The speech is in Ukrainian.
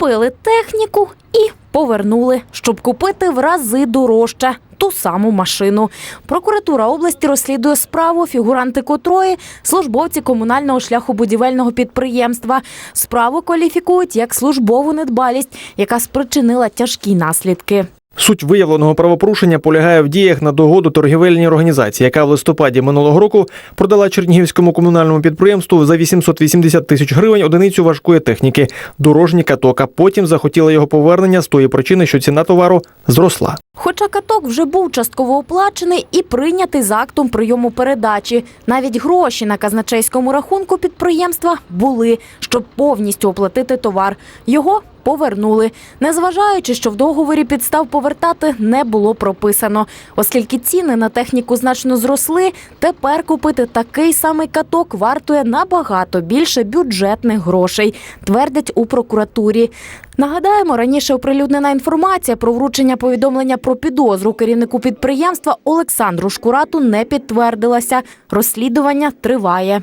Купили техніку і повернули, щоб купити в рази дорожче. Ту саму машину. Прокуратура області розслідує справу, фігуранти котрої службовці комунального шляхобудівельного підприємства. Справу кваліфікують як службову недбалість, яка спричинила тяжкі наслідки. Суть виявленого правопорушення полягає в діях на догоду торгівельній організації, яка в листопаді минулого року продала Чернігівському комунальному підприємству за 880 тисяч гривень одиницю важкої техніки дорожній каток, а потім захотіла його повернення з тої причини, що ціна товару зросла. Хоча каток вже був частково оплачений і прийнятий за актом прийому передачі. Навіть гроші на казначейському рахунку підприємства були, щоб повністю оплатити товар. Його повернули, незважаючи, що в договорі підстав повертати не було прописано. Оскільки ціни на техніку значно зросли, тепер купити такий самий каток вартує набагато більше бюджетних грошей, твердять у прокуратурі. Нагадаємо, раніше оприлюднена інформація про вручення повідомлення про підозру керівнику підприємства Олександру Шкурату не підтвердилася. Розслідування триває.